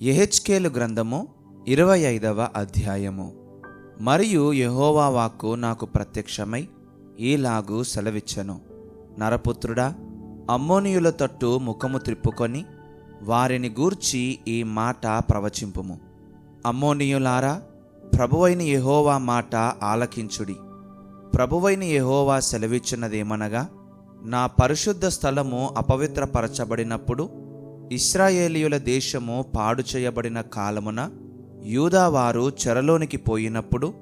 ఎహెచ్కేలు గ్రంథము ఇరవై ఐదవ అధ్యాయము. మరియు యహోవా వాక్కు నాకు ప్రత్యక్షమై ఈలాగు సెలవిచ్చెను. నరపుత్రుడా అమ్మోనియుల తట్టు ముఖము త్రిప్పుకొని వారిని గూర్చి ఈ మాట ప్రవచింపుము. అమ్మోనియులారా ప్రభువైన యహోవా మాట ఆలకించుడి. ప్రభువైన యహోవా సెలవిచ్చినదేమనగా నా పరిశుద్ధ స్థలము అపవిత్రపరచబడినప్పుడు ఇస్రాయేలీయుల దేశము పాడు చేయబడిన కాలమున యూదావారు చెరలోనికి పోయినప్పుడు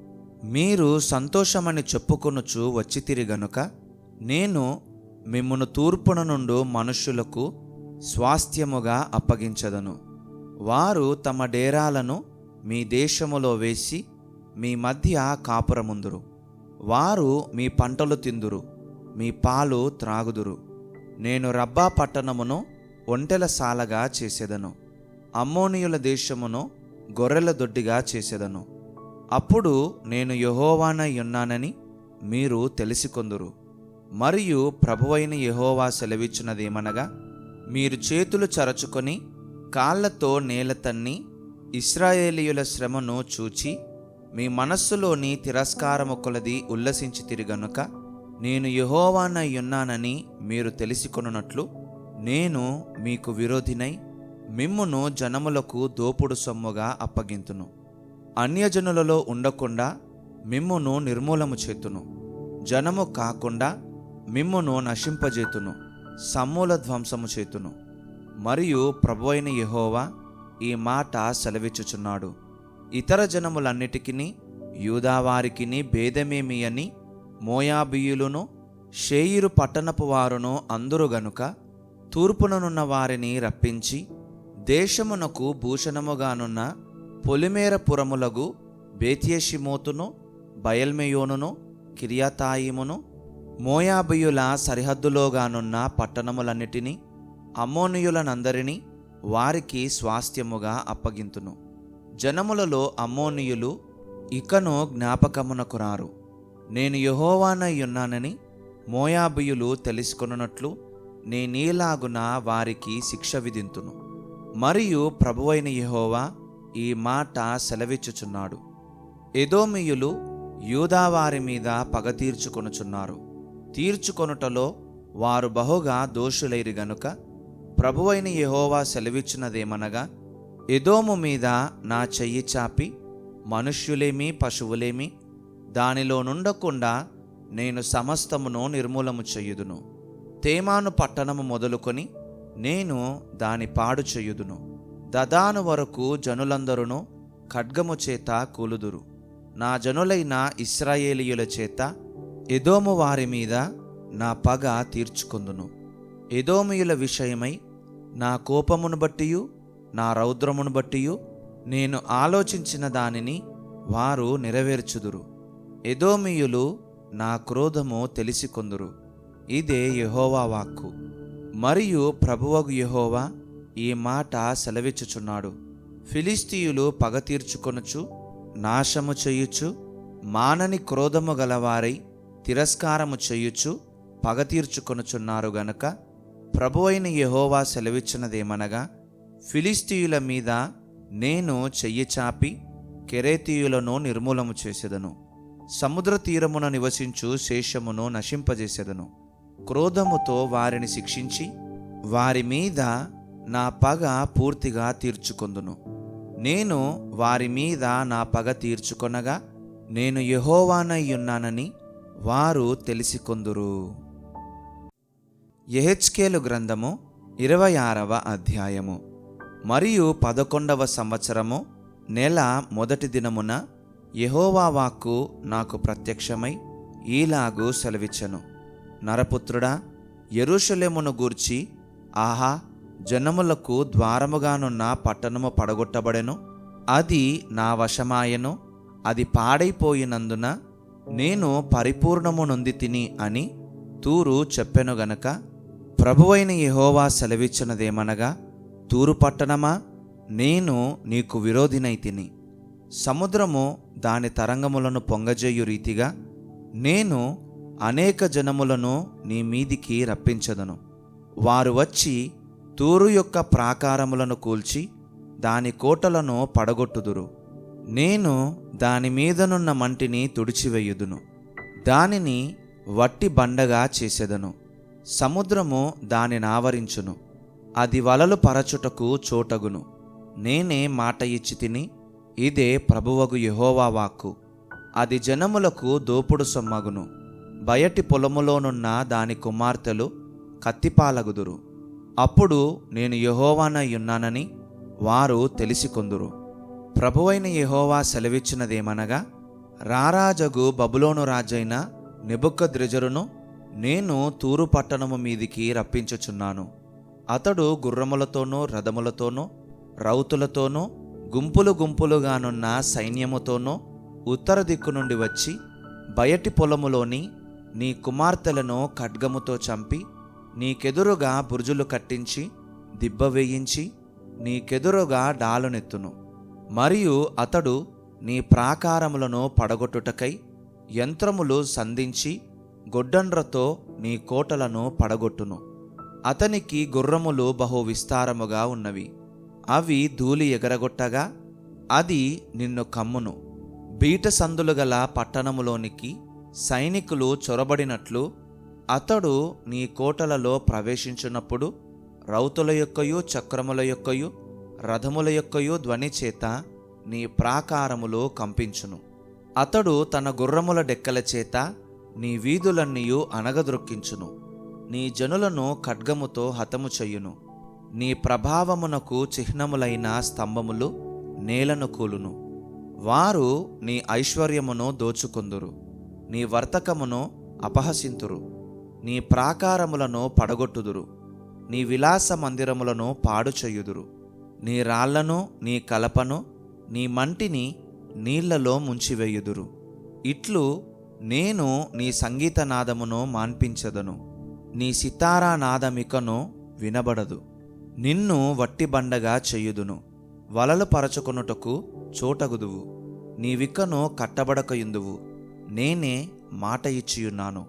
మీరు సంతోషమని చెప్పుకొనుచు వచ్చితిరి గనుక నేను మిమ్మను తూర్పున నుండు మనుష్యులకు స్వాస్థ్యముగా అప్పగించదను. వారు తమ డేరాలను మీ దేశములో వేసి మీ మధ్య కాపురముందురు. వారు మీ పంటలు తిందురు మీ పాలు త్రాగుదురు. నేను రబ్బా పట్టణమును ఒంటెల సాలగా చేసేదను. అమ్మోనియుల దేశమును గొర్రెల దొడ్డిగా చేసేదను. అప్పుడు నేను యహోవానయ్యున్నానని మీరు తెలిసికొందురు. మరియు ప్రభువైన యహోవా సెలవిచ్చినదేమనగా మీరు చేతులు చరచుకొని కాళ్ళతో నేల తన్ని ఇస్రాయేలీయుల శ్రమను చూచి మీ మనస్సులోని తిరస్కారము కొలది ఉల్లసించి తిరిగనుక నేను యహోవానయ్యున్నానని మీరు తెలిసికొనున్నట్లు నేను మీకు విరోధినై మిమ్మును జనములకు దోపుడు సొమ్ముగా అప్పగింతును. అన్యజనులలో ఉండకుండా మిమ్మును నిర్మూలము చేతును. జనము కాకుండా మిమ్మును నశింపజేతును. సమూల ధ్వంసము చేతును. మరియు ప్రభువైన యహోవా ఈ మాట సెలవిచ్చుచున్నాడు. ఇతర జనములన్నిటికీ యూదావారికిని భేదమేమి అని మోయాబీయులను షేయిరు పట్టణపు వారును అందరు గనుక తూర్పుననున్న వారిని రప్పించి దేశమునకు భూషణముగానున్న పొలిమేర పురములగు బేత్యేషిమోతును బయల్మెయోనును కిరియాతాయిమును మోయాబియుల సరిహద్దులోగానున్న పట్టణములన్నిటినీ అమ్మోనియులనందరినీ వారికి స్వాస్థ్యముగా అప్పగింతును. జనములలో అమ్మోనియులు ఇకను జ్ఞాపకమునకు రారు. నేను యెహోవానై ఉన్నానని మోయాబియులు తెలుసుకొనున్నట్లు నేనేలాగున వారికి శిక్ష విధింతును. మరియు ప్రభువైన యహోవా ఈ మాట సెలవిచ్చుచున్నాడు. ఎదోమియులు యూదావారి మీద పగ తీర్చుకొనుచున్నారు. తీర్చుకొనుటలో వారు బహుగా దోషులైరి గనుక ప్రభువైన యహోవా సెలవిచ్చినదేమనగా ఎదోము మీద నా చెయ్యి చాపి మనుష్యులేమి పశువులేమి దానిలో నుండకుండా నేను సమస్తమును నిర్మూలము చెయ్యుదును తేమాను పట్టణము మొదలుకొని నేను దాని పాడు చేయుదును. దదాను వరకు జనులందరును ఖడ్గము చేత కూలుదురు. నా జనులైన ఇస్రాయేలీయుల చేత ఎదోము వారి మీద నా పగ తీర్చుకుందును. ఎదోమియుల విషయమై నా కోపమును బట్టియు నా రౌద్రమును బట్టియు నేను ఆలోచించిన దానిని వారు నెరవేర్చుదురు. ఎదోమియులు నా క్రోధము తెలిసికొందురు. ఇదే యహోవా వాక్కు. మరియు ప్రభువగు యహోవా ఈ మాట సెలవిచ్చుచున్నాడు. ఫిలిస్తీయులు పగ తీర్చుకొనుచు నాశము చేయుచు మానని క్రోధము గలవారై తిరస్కారము చేయుచు పగ తీర్చుకొనుచున్నారు గనుక ప్రభువైన యహోవా సెలవిచ్చినదేమనగా ఫిలిస్తీయుల మీద నేను చెయ్యి చాపి కెరేతీయులను నిర్మూలము చేసేదను. సముద్ర తీరమున నివసించు శేషమును నశింపజేసేదను. క్రోధముతో వారిని శిక్షించి వారి మీద నా పగ పూర్తిగా తీర్చుకొందును. నేను వారి మీద నా పగ తీర్చుకొనగా నేను యహోవానయ్యున్నానని ఉన్నానని వారు తెలిసికొందురు. ఎహెచ్కేలు గ్రంథము ఇరవై ఆరవ అధ్యాయము మరియు పదకొండవ సంవత్సరము నెల మొదటి దినమున యహోవా వాక్కు నాకు ప్రత్యక్షమై ఈలాగు సెలవిచ్చను. నరపుత్రుడా ఎరుషలేమును గూర్చి ఆహా జనములకు ద్వారముగానున్న పట్టణము పడగొట్టబడెను. అది నా వశమాయను. అది పాడైపోయినందున నేను పరిపూర్ణము నొంది తిని అని తూరు చెప్పెను గనక ప్రభువైన యహోవా సెలవిచ్చినదేమనగా తూరు పట్టణమా నేను నీకు విరోధినై తిని. సముద్రము దాని తరంగములను పొంగజేయు రీతిగా నేను అనేక జనములను నీ మీదికి రప్పించదను. వారు వచ్చి తూరు యొక్క ప్రాకారములను కూల్చి దాని కోటలను పడగొట్టుదురు. నేను దాని మీదనున్న మంటిని తుడిచివేయుదును. దానిని వట్టి బండగా చేసెదను. సముద్రము దానిని ఆవరించును. అది వలలు పరచుటకు చోటగును. నేనే మాట ఇచ్చి తిని ఇదే ప్రభువగు యహోవా వాక్కు. అది జనములకు దోపుడు సొమ్మగును. బయటి పొలములోనున్న దాని కుమార్తెలు కత్తిపాలగుదురు. అప్పుడు నేను యహోవానయ్యున్నానని వారు తెలిసికొందురు. ప్రభువైన యహోవా సెలవిచ్చినదేమనగా రారాజగు బబులోను రాజైన నెబుక్కద్రెజరును నేను తూరు పట్టణము మీదికి రప్పించుచున్నాను. అతడు గుర్రములతోనూ రథములతోనూ రౌతులతోనూ గుంపులు గుంపులుగానున్న సైన్యముతోనూ ఉత్తర దిక్కు నుండి వచ్చి బయటి పొలములోని నీ కుమార్తెలను ఖడ్గముతో చంపి నీకెదురుగా బురుజులు కట్టించి దిబ్బ వేయించి నీకెదురుగా డాలునెత్తును. మరియు అతడు నీ ప్రాకారములను పడగొట్టుటకై యంత్రములు సంధించి గొడ్డండ్రతో నీ కోటలను పడగొట్టును. అతనికి గుర్రములు బహు విస్తారముగా ఉన్నవి. అవి ధూళి ఎగరగొట్టగా అది నిన్ను కమ్మును. బీట సందులు గల పట్టణములోనికి సైనికులు చొరబడినట్లు అతడు నీ కోటలలో ప్రవేశించున్నప్పుడు రౌతుల యొక్కయు చక్రముల యొక్కయు రథముల యొక్కయు ధ్వని చేత నీ ప్రాకారములు కంపించును. అతడు తన గుర్రముల డెక్కల చేత నీ వీధులన్నీయు అనగదొక్కించును నీ జనులను ఖడ్గముతో హతము చెయ్యును నీ ప్రభావమునకు చిహ్నములైన స్తంభములు నేలను కూలును. వారు నీ ఐశ్వర్యమును దోచుకొందురు. నీ వర్తకమును అపహసింతురు. నీ ప్రాకారములను పడగొట్టుదురు. నీ విలాస మందిరములను పాడు చెయ్యుదురు నీ రాళ్ళను నీ కలపను నీ మంటిని నీళ్ళలో ముంచివేయుదురు. ఇట్లు నేను నీ సంగీత నాదమును మాన్పించదను. నీ సితారా నాదమికను వినబడదు. నిన్ను వట్టి బండగా చెయ్యుదును వలలు పరచుకొనుటకు చోటగుదువు. నీ విక్కను కట్టబడకయుందువు. నేనే మాట ఇచ్చియున్నాను.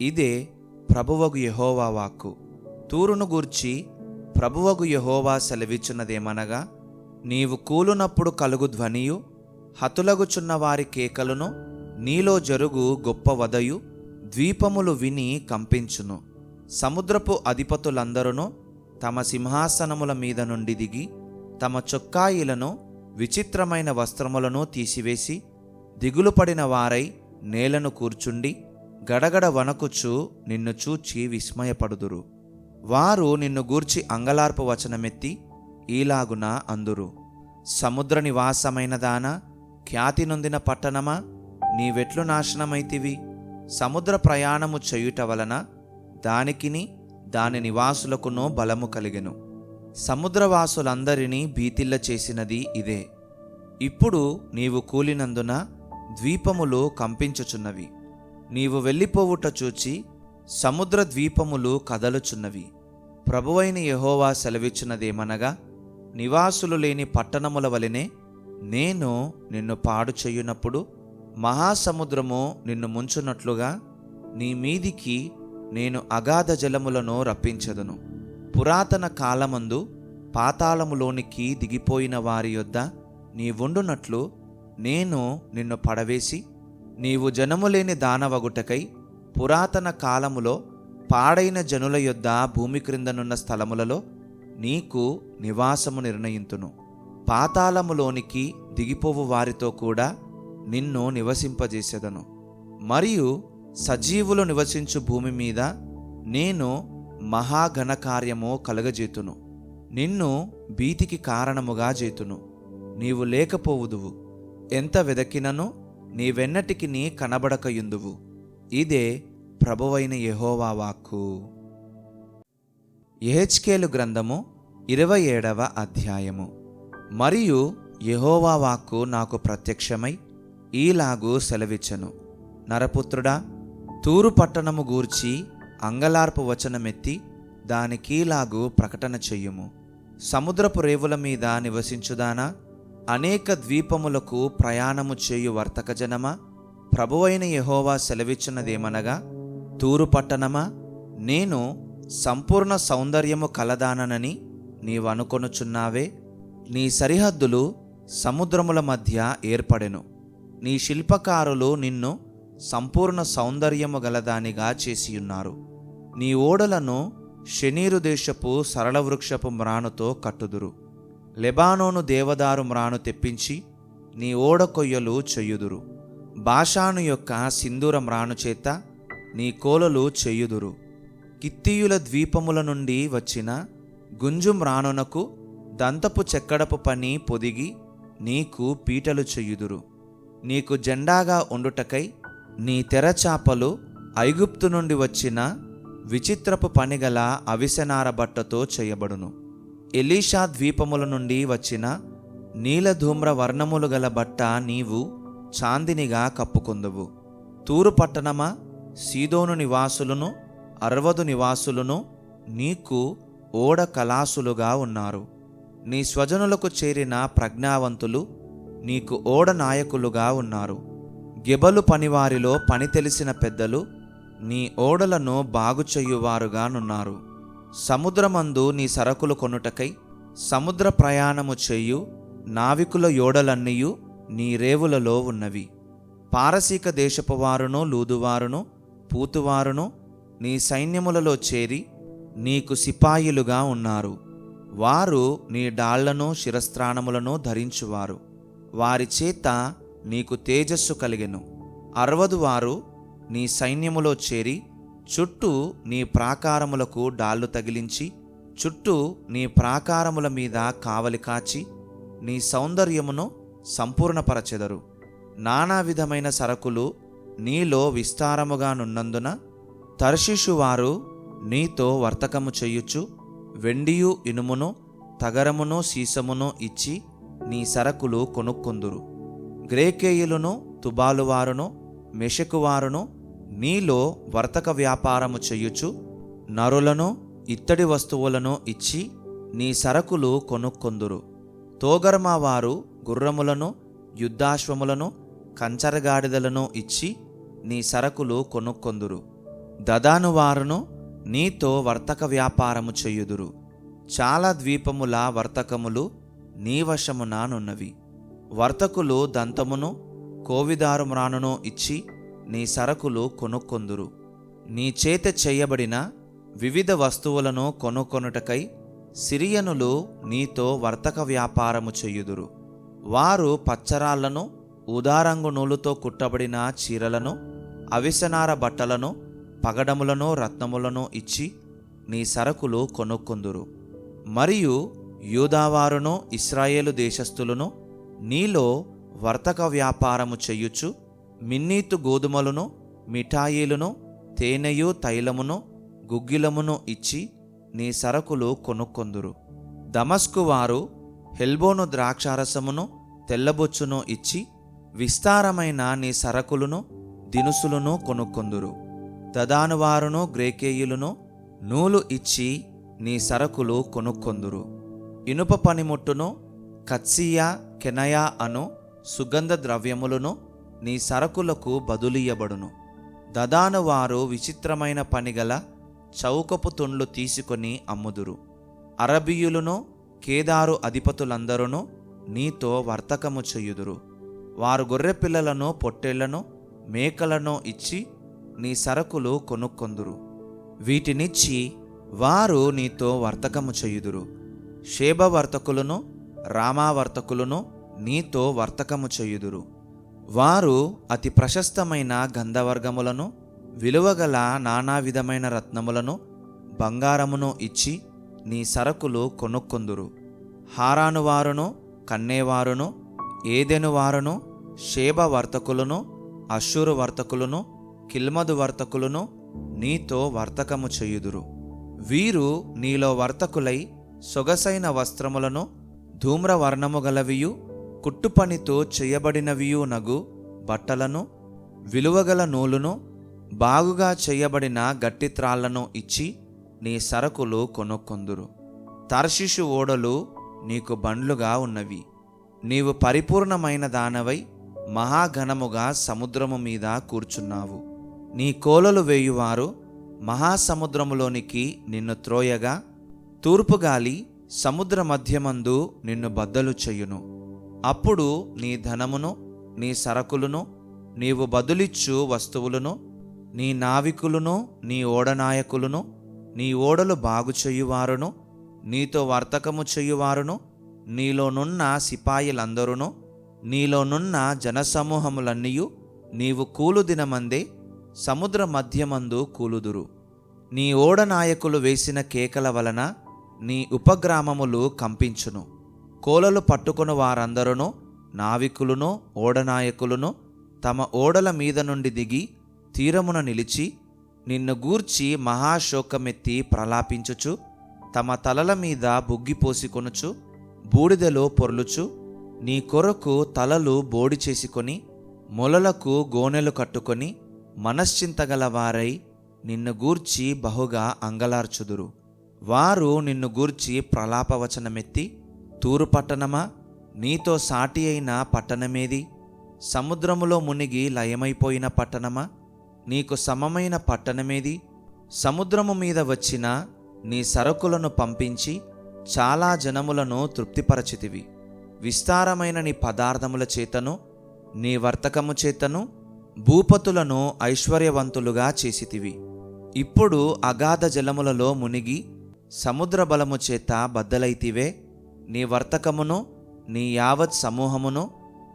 ఇదే ప్రభువగు యహోవా వాక్కు. తూరును గూర్చి ప్రభువగు యహోవా సెలవిచ్చున్నదేమనగా నీవు కూలునప్పుడు కలుగు ధ్వనియు హతులగుచున్న వారి కేకలను నీలో జరుగు గొప్ప వదయు ద్వీపములు విని కంపించును. సముద్రపు అధిపతులందరూ తమ సింహాసనముల మీద నుండి దిగి తమ చొక్కాయిలను విచిత్రమైన వస్త్రములను తీసివేసి దిగులు పడిన వారై నేలను కూర్చుండి గడగడ వనకుచు నిన్ను చూచి విస్మయపడుదురు. వారు నిన్ను గూర్చి అంగలార్పు వచనమెత్తి ఈలాగున అందురు. సముద్ర నివాసమైన దాన ఖ్యాతి నొందిన పట్టణమా నీవెట్లు నాశనమైతివి. సముద్ర ప్రయాణము చేయుట వలన దానికిని దాని నివాసులకునో బలము కలిగెను. సముద్రవాసులందరినీ భీతిల్ల చేసినది ఇదే. ఇప్పుడు నీవు కూలినందున ద్వీపములు కంపించుచున్నవి. నీవు వెళ్ళిపోవుట చూచి సముద్ర ద్వీపములు కదలుచున్నవి. ప్రభువైన యహోవా సెలవిచ్చినదేమనగా నివాసులు లేని పట్టణముల వలెనే నేను నిన్ను పాడు చేయునప్పుడు మహాసముద్రము నిన్ను ముంచునట్లుగా నీ మీదికి నేను అగాధ జలములను రప్పించదును. పురాతన కాలమందు పాతాళములోనికి దిగిపోయిన వారి యొద్ద నీవుండునట్లు నేను నిన్ను పడవేసి నీవు జనములేని దానవగుటకై పురాతన కాలములో పాడైన జనుల యొద్ద భూమి క్రిందనున్న స్థలములలో నీకు నివాసము నిర్ణయింతును. పాతాళములోనికి దిగిపోవు వారితో కూడా నిన్ను నివసింపజేసెదను. మరియు సజీవులు నివసించు భూమి మీద నేను మహాఘనకార్యము కలగజేతును. నిన్ను భీతికి కారణముగా చేతును నీవు లేకపోవుదువు. ఎంత వెదకినను నీవెన్నటికి నీ కనబడకయుందువు. ఇదే ప్రభువైన యహోవా వాక్కు. ఎహెచ్కేలు గ్రంథము ఇరవై ఏడవ అధ్యాయము. మరియు యహోవా వాక్కు నాకు ప్రత్యక్షమై ఈలాగు సెలవిచ్చను. నరపుత్రుడా తూరు పట్టణము గూర్చి అంగలార్పు వచనమెత్తి దానికీలాగూ ప్రకటన చెయ్యుము. సముద్రపు రేవుల మీద నివసించుదానా? అనేక ద్వీపములకు ప్రయాణము చేయు వర్తక జనమా? ప్రభువైన యహోవా సెలవిచ్చినదేమనగా తూరు పట్టణమా? నేను సంపూర్ణ సౌందర్యము కలదాననని నీవనుకొనుచున్నావే. నీ సరిహద్దులు సముద్రముల మధ్య ఏర్పడెను. నీ శిల్పకారులు నిన్ను సంపూర్ణ సౌందర్యము గలదానిగా చేసియున్నారు. నీ ఓడలను శనీరు దేశపు సరళ వృక్షపు మ్రానుతో కట్టుదురు. లెబానోను దేవదారు మ్రాను తెప్పించి నీ ఓడ కొయ్యలు చెయ్యుదురు బాషాను యొక్క సింధూర మ్రాను చేత నీ కోలలు చెయ్యుదురు కిత్తీయుల ద్వీపముల నుండి వచ్చిన గుంజు మ్రానునకు దంతపు చెక్కడపు పని పొదిగి నీకు పీటలు చెయ్యుదురు నీకు జెండాగా ఉండుటకై నీ తెరచాపలు ఐగుప్తు నుండి వచ్చిన విచిత్రపు పనిగల అవిసెనార బట్టతో చేయబడును. ఎలీషా ద్వీపముల నుండి వచ్చిన నీలధూమ్ర వర్ణములు గల బట్ట నీవు చాందినిగా కప్పుకొందువు. తూరు పట్టణమా సీదోను నివాసులను అరవదు నివాసులను నీకు ఓడ కలాసులుగా ఉన్నారు. నీ స్వజనులకు చేరిన ప్రజ్ఞావంతులు నీకు ఓడ నాయకులుగా ఉన్నారు. గెబలు పనివారిలో పని తెలిసిన పెద్దలు నీ ఓడలను బాగు చెయ్యువారుగానున్నారు సముద్రమందు నీ సరకులు కొనుటకై సముద్ర ప్రయాణము చెయ్యు నావికుల యోడలన్నీయు నీ రేవులలో ఉన్నవి. పారసీక దేశపువారును లూదువారును పూతువారును నీ సైన్యములలో చేరి నీకు సిపాయిలుగా ఉన్నారు. వారు నీ డాళ్ళను శిరస్త్రాణములను ధరించువారు. వారి చేత నీకు తేజస్సు కలిగెను. అరవదు వారు నీ సైన్యములో చేరి చుట్టూ నీ ప్రాకారములకు డాళ్ళు తగిలించి చుట్టూ నీ ప్రాకారముల మీద కావలి కాచి నీ సౌందర్యమును సంపూర్ణపరచెదరు. నానా విధమైన సరకులు నీలో విస్తారముగానున్నందున తర్షిషు వారు నీతో వర్తకము చెయ్యుచు వెండియు ఇనుమును తగరమును సీసమును ఇచ్చి నీ సరకులు కొనుక్కుందురు. గ్రేకేయులను తుబాలువారును మెషకువారును నీలో వర్తక వ్యాపారము చెయ్యుచు నరులను ఇత్తడి వస్తువులను ఇచ్చి నీ సరకులు కొనుక్కొందురు. తోగర్మా వారు గుర్రములను యుద్ధాశ్వములను కంచరగాడిదలను ఇచ్చి నీ సరకులు కొనుక్కొందురు. దదాను వారును నీతో వర్తక వ్యాపారము చెయ్యుదురు చాలా ద్వీపముల వర్తకములు నీ వశమునానున్నవి వర్తకులు దంతమును కోవిదారు మ్రానును ఇచ్చి నీ సరకులు కొనుక్కొందురు. నీ చేత చేయబడిన వివిధ వస్తువులను కొనుక్కొనుటకై సిరియనులు నీతో వర్తక వ్యాపారము చెయ్యుదురు వారు పచ్చరాళ్ళను ఉదారంగు నూలుతో కుట్టబడిన చీరలను అవిసనార బట్టలను పగడములను రత్నములను ఇచ్చి నీ సరకులు కొనుక్కొందురు. మరియు యూదావారును ఇస్రాయేలు దేశస్థులను నీలో వర్తక వ్యాపారము చెయ్యుచు మిన్నీతు గోధుమలను మిఠాయిలను తేనెయు తైలమును గుగ్గిలమును ఇచ్చి నీ సరకులు కొనుక్కొందురు. దమస్కు వారు హెల్బోను ద్రాక్షారసమును తెల్లబొచ్చును ఇచ్చి విస్తారమైన నీ సరకులను దినుసులను కొనుక్కొందురు. తదానువారును గ్రేకేయులను నూలు ఇచ్చి నీ సరకులు కొనుక్కొందురు. ఇనుప పనిముట్టును కత్సియా కెనయా అను సుగంధ ద్రవ్యములను నీ సరకులకు బదులియబడును దదాను వారు విచిత్రమైన పనిగల చౌకపు తుండ్లు తీసుకొని అమ్ముదురు. అరబీయులను కేదారు అధిపతులందరూ నీతో వర్తకము చెయ్యుదురు వారు గొర్రెపిల్లలను పొట్టేళ్ళను మేకలను ఇచ్చి నీ సరకులు కొనుక్కొందురు. వీటినిచ్చి వారు నీతో వర్తకము చెయ్యుదురు షేబ వర్తకులను రామావర్తకులను నీతో వర్తకము చెయ్యుదురు వారు అతి ప్రశస్తమైన గంధవర్గములను విలువగల నానా విధమైన రత్నములను బంగారమును ఇచ్చి నీ సరకులు కొనుక్కొందురు. హారానువారును కన్నేవారును ఏదెనువారును షేబ వర్తకులను అశ్షూరు వర్తకులను కిల్మదు వర్తకులను నీతో వర్తకము చేయుదురు. వీరు నీలో వర్తకులై సొగసైన వస్త్రములను ధూమ్రవర్ణము గలవియు కుట్టుపనితో చేయబడినవియు నగు బట్టలను విలువగల నూలును బాగుగా చేయబడిన గట్టి త్రాళ్ళను ఇచ్చి నీ సరకులు కొనుక్కొందురు. తర్షిషు ఓడలు నీకు బండ్లుగా ఉన్నవి. నీవు పరిపూర్ణమైన దానవై మహాఘనముగా సముద్రము మీద కూర్చున్నావు. నీ కోలలు వేయువారు మహాసముద్రములోనికి నిన్ను త్రోయగా తూర్పుగాలి సముద్ర మధ్యమందు నిన్ను బద్దలు చెయ్యును అప్పుడు నీ ధనమును నీ సరకులను నీవు బదులిచ్చు వస్తువులను నీ నావికులను నీ ఓడనాయకులను నీ ఓడలు బాగు చెయ్యువారును నీతో వర్తకము చెయ్యువారును నీలోనున్న సిపాయిలందరును నీలోనున్న జనసమూహములన్నీయు నీవు కూలు దినమందే సముద్ర మధ్యమందు కూలుదురు. నీ ఓడనాయకులు వేసిన కేకల వలన నీ ఉపగ్రామములు కంపించును. కోలలు పట్టుకుని వారందరూ నావికులను ఓడనాయకులను తమ ఓడల మీద నుండి దిగి తీరమున నిలిచి నిన్ను గూర్చి మహాశోకమెత్తి ప్రలాపించుచు తమ తలల మీద బుగ్గిపోసికొనుచు బూడిదలో పొర్లుచు నీ కొరకు తలలు బోడి చేసుకొని మొలలకు గోనెలు కట్టుకొని మనశ్చింతగల వారై నిన్ను గూర్చి బహుగా అంగలార్చుదురు. వారు నిన్ను గూర్చి ప్రలాపవచనమెత్తి తూరు పట్టణమా? నీతో సాటి అయిన పట్టణమేది? సముద్రములో మునిగి లయమైపోయిన పట్టణమా? నీకు సమమైన పట్టణమేది? సముద్రము మీద వచ్చిన నీ సరుకులను పంపించి చాలా జనములను తృప్తిపరచితివి. విస్తారమైన నీ పదార్థముల చేతను నీ వర్తకము చేతను భూపతులను ఐశ్వర్యవంతులుగా చేసితివి. ఇప్పుడు అగాధ జలములలో మునిగి సముద్ర బలము చేత బద్దలైతివే. నీ వర్తకమును నీ యావత్ సమూహమును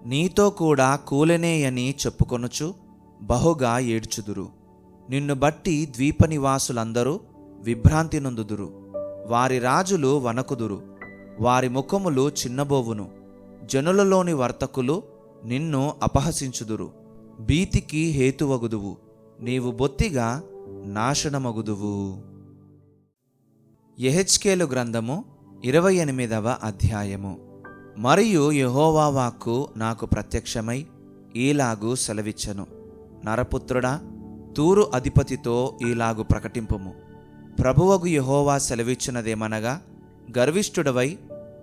నీతో కూడా కూలనేయని చెప్పుకొనుచు బహుగా ఏడ్చుదురు. నిన్ను బట్టి ద్వీప నివాసులందరూ విభ్రాంతి నొందుదురు. వారి రాజులు వనకుదురు వారి ముఖములు చిన్నబోవును. జనులలోని వర్తకులు నిన్ను అపహసించుదురు. భీతికి హేతువగుదువు. నీవు బొత్తిగా నాశనమగుదువు. ఎహెచ్కేలు గ్రంథము ఇరవై ఎనిమిదవ అధ్యాయము. మరియు యహోవా వాక్కు నాకు ప్రత్యక్షమై ఈలాగు సెలవిచ్చను. నరపుత్రుడా తూరు అధిపతితో ఈలాగు ప్రకటింపుము. ప్రభువగు యహోవా సెలవిచ్చినదేమనగా గర్విష్ఠుడవై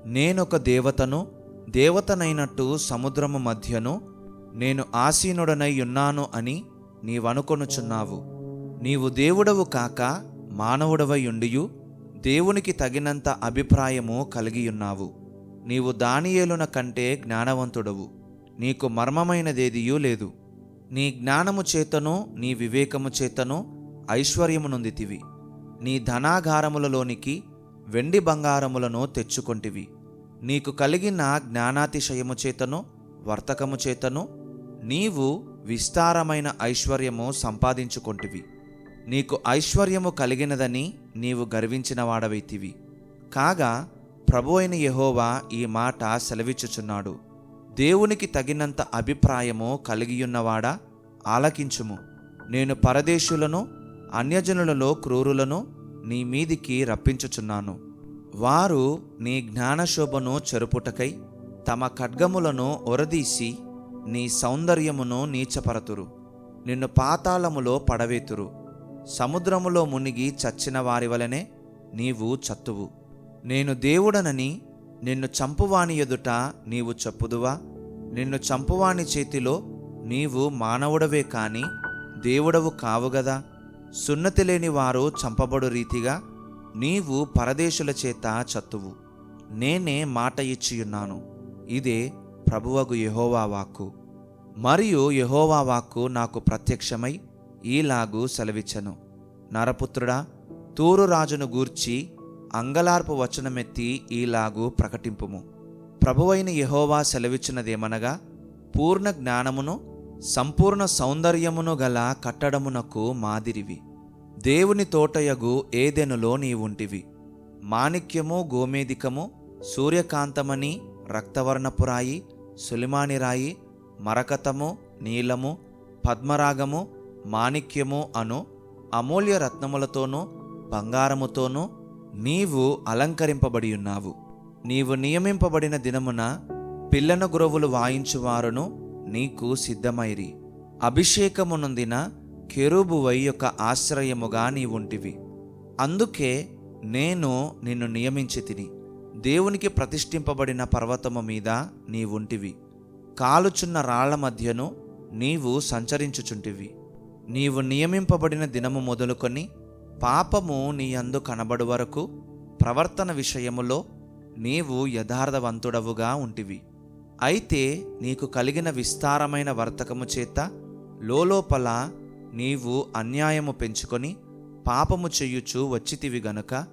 నేనొక దేవతను దేవతనైనట్టు సముద్రము మధ్యను నేను ఆసీనుడనై ఉన్నాను అని నీవనుకొనుచున్నావు. నీవు దేవుడవు కాక మానవుడవై ఉండియు దేవునికి తగినంత అభిప్రాయము కలిగియున్నావు. నీవు దానియేలున కంటే జ్ఞానవంతుడవు. నీకు మర్మమైనదేదియూ లేదు. నీ జ్ఞానము చేతను నీ వివేకము చేతను ఐశ్వర్యము నొందితివి నీ ధనాగారములలోనికి వెండి బంగారములను తెచ్చుకొంటివి. నీకు కలిగిన జ్ఞానాతిశయము చేతను వర్తకము చేతను నీవు విస్తారమైన ఐశ్వర్యము సంపాదించుకొంటివి. నీకు ఐశ్వర్యము కలిగినదని నీవు గర్వించిన వాడవైతివి. కాగా ప్రభు అయిన యహోవా ఈ మాట సెలవిచ్చుచున్నాడు. దేవునికి తగినంత అభిప్రాయము కలిగియున్నవాడా? ఆలకించుము. నేను పరదేశులను అన్యజనులలో క్రూరులను నీ మీదికి రప్పించుచున్నాను. వారు నీ జ్ఞానశోభను చెరుపుటకై తమ ఖడ్గములను ఒరదీసి నీ సౌందర్యమును నీచపరతురు. నిన్ను పాతాళములో పడవేతురు. సముద్రములో మునిగి చచ్చిన వారి వలనే నీవు చత్తువు. నేను దేవుడనని నిన్ను చంపువాని ఎదుట నీవు చెప్పుదువా? నిన్ను చంపువాని చేతిలో నీవు మానవుడవే కాని దేవుడవు కావుగదా సున్నతి లేని వారు చంపబడు రీతిగా నీవు పరదేశుల చేత చత్తువు. నేనే మాట ఇచ్చియున్నాను. ఇదే ప్రభువగు యహోవా వాక్కు. మరియు యహోవా వాక్కు నాకు ప్రత్యక్షమై ఈలాగు సెలవిచ్చను. నరపుత్రుడా తూరు రాజును గూర్చి అంగలార్పు వచనమెత్తి ఈలాగు ప్రకటింపుము. ప్రభువైన యహోవా సెలవిచ్చినదేమనగా పూర్ణ జ్ఞానమును సంపూర్ణ సౌందర్యమును గల కట్టడమునకు మాదిరివి. దేవుని తోటయగు ఏదెనులో నీవుంటివి. మాణిక్యము గోమేదికము సూర్యకాంతమని రక్తవర్ణపురాయి సులిమానిరాయి మరకతము నీలము పద్మరాగము మాణిక్యము అను అమూల్య రత్నములతోనూ బంగారముతోనూ నీవు అలంకరింపబడి ఉన్నావు. నీవు నియమింపబడిన దినమున పిల్లన గురవులు వాయించువారును నీకు సిద్ధమైరి. అభిషేకము నొందిన కెరూబువై యొక్క ఆశ్రయముగా నీవుంటివి. అందుకే నేను నిన్ను నియమించి తిని దేవునికి ప్రతిష్ఠింపబడిన పర్వతము మీద నీవుంటివి. కాలుచున్న రాళ్ళ మధ్యను నీవు సంచరించుచుంటివి. నీవు నియమింపబడిన దినము మొదలుకొని పాపము నీ అందు కనబడు వరకు ప్రవర్తన విషయములో నీవు యథార్థవంతుడవుగా ఉంటివి. అయితే నీకు కలిగిన విస్తారమైన వర్తకము చేత లోలోపల నీవు అన్యాయము పెంచుకొని పాపము చెయ్యుచు వచ్చితివి గనుక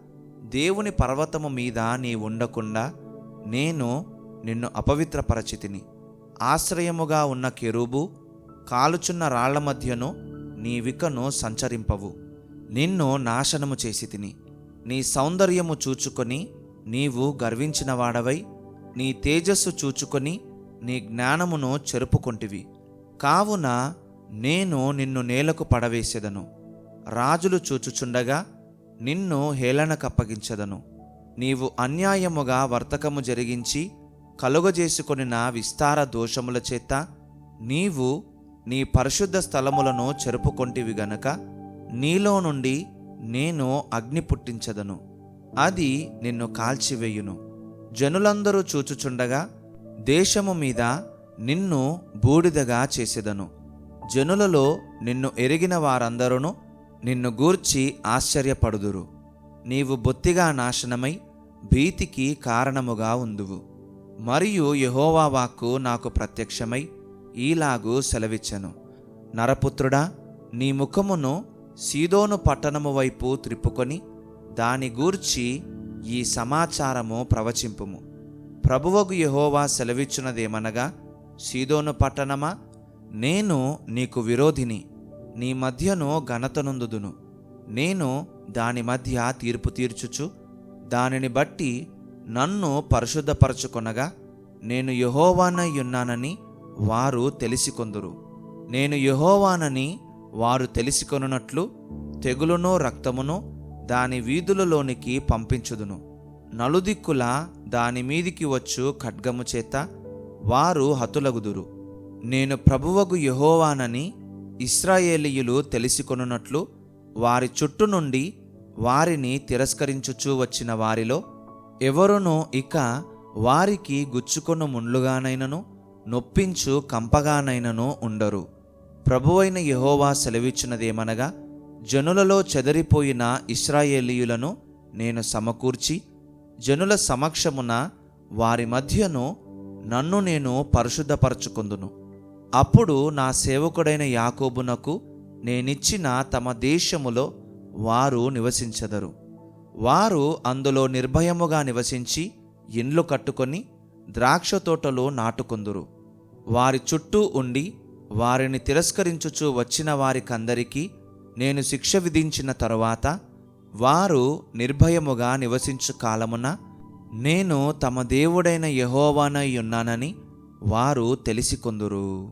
దేవుని పర్వతము మీద నీ ఉండకుండా నేను నిన్ను అపవిత్రపరచితిని. ఆశ్రయముగా ఉన్న కెరూబు కాలుచున్న రాళ్ళ మధ్యను నీ వికను సంచరింపవు. నిన్ను నాశనము చేసి తిని. నీ సౌందర్యము చూచుకొని నీవు గర్వించిన వాడవై నీ తేజస్సు చూచుకొని నీ జ్ఞానమును చెరుపుకొంటివి. కావున నేను నిన్ను నేలకు పడవేసేదను. రాజులు చూచుచుండగా నిన్ను హేళనకప్పగించదను. నీవు అన్యాయముగా వర్తకము జరిగించి కలుగజేసుకొనిన విస్తార దోషముల చేత నీవు నీ పరిశుద్ధ స్థలములను చెరుపుకొంటివి గనక నీలో నుండి నేను అగ్ని పుట్టించదను. అది నిన్ను కాల్చివేయును. జనులందరూ చూచుచుండగా దేశము మీద నిన్ను బూడిదగా చేసేదను. జనులలో నిన్ను ఎరిగిన వారందరూ నిన్ను గూర్చి ఆశ్చర్యపడుదురు. నీవు బొత్తిగా నాశనమై భీతికి కారణముగా ఉందువు. మరియు యహోవా వాక్కు నాకు ప్రత్యక్షమై ఈలాగు సెలవిచ్చెను. నరపుత్రుడా నీ ముఖమును సీదోను పట్టణము వైపు త్రిప్పుకొని దాని గూర్చి ఈ సమాచారము ప్రవచింపుము. ప్రభువగు యహోవా సెలవిచ్చున్నదేమనగా సీదోను పట్టణమా? నేను నీకు విరోధిని నీ మధ్యను ఘనతనుందుదును. నేను దాని మధ్య తీర్పు తీర్చుచు దానిని బట్టి నన్ను పరిశుద్ధపరచుకొనగా నేను యహోవానయ్యున్నానని వారు తెలిసికొందురు. నేను యహోవానని వారు తెలిసికొనున్నట్లు తెగులును రక్తమును దాని వీధులలోనికి పంపించుదును. నలుదిక్కుల దాని మీదికి వచ్చు ఖడ్గము చేత వారు హతులగుదురు. నేను ప్రభువగు యహోవానని ఇస్రాయేలీయులు తెలిసికొనున్నట్లు వారి చుట్టు నుండి వారిని తిరస్కరించుచూ వచ్చిన వారిలో ఎవరునూ ఇక వారికి గుచ్చుకొను ముండ్లుగానైనను నొప్పించు కంపగానైనను ఉండరు. ప్రభువైన యహోవా సెలవిచ్చినదేమనగా జనులలో చెదరిపోయిన ఇస్రాయేలీయులను నేను సమకూర్చి జనుల సమక్షమున వారి మధ్యను నన్ను నేను పరిశుద్ధపరచుకుందును. అప్పుడు నా సేవకుడైన యాకోబునకు నేనిచ్చిన తమ దేశములో వారు నివసించెదరు. వారు అందులో నిర్భయముగా నివసించి ఇండ్లు కట్టుకొని ద్రాక్ష తోటలు నాటుకుందురు. వారి చుట్టూ ఉండి వారిని తిరస్కరించుచు వచ్చిన వారికందరికీ నేను శిక్ష విధించిన తరువాత వారు నిర్భయముగా నివసించు కాలమున నేను తమ దేవుడైన యహోవానై ఉన్నానని వారు తెలిసికొందురు.